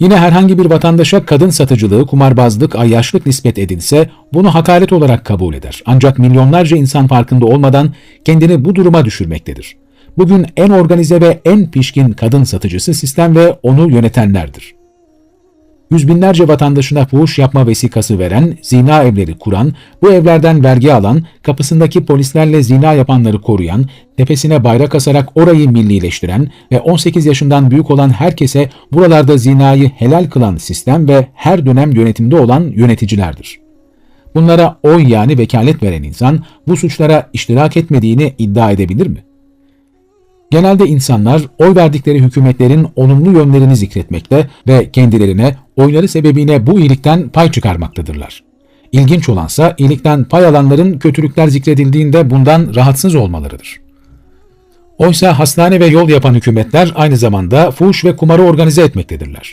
Yine herhangi bir vatandaşa kadın satıcılığı, kumarbazlık, ayyaşlık nispet edilse bunu hakaret olarak kabul eder. Ancak milyonlarca insan farkında olmadan kendini bu duruma düşürmektedir. Bugün en organize ve en pişkin kadın satıcısı sistem ve onu yönetenlerdir. Yüz binlerce vatandaşına fuhuş yapma vesikası veren, zina evleri kuran, bu evlerden vergi alan, kapısındaki polislerle zina yapanları koruyan, tepesine bayrak asarak orayı millileştiren ve 18 yaşından büyük olan herkese buralarda zinayı helal kılan sistem ve her dönem yönetimde olan yöneticilerdir. Bunlara oy yani vekalet veren insan bu suçlara iştirak etmediğini iddia edebilir mi? Genelde insanlar oy verdikleri hükümetlerin olumlu yönlerini zikretmekte ve kendilerine oyları sebebiyle bu iyilikten pay çıkarmaktadırlar. İlginç olansa iyilikten pay alanların kötülükler zikredildiğinde bundan rahatsız olmalarıdır. Oysa hastane ve yol yapan hükümetler aynı zamanda fuhuş ve kumarı organize etmektedirler.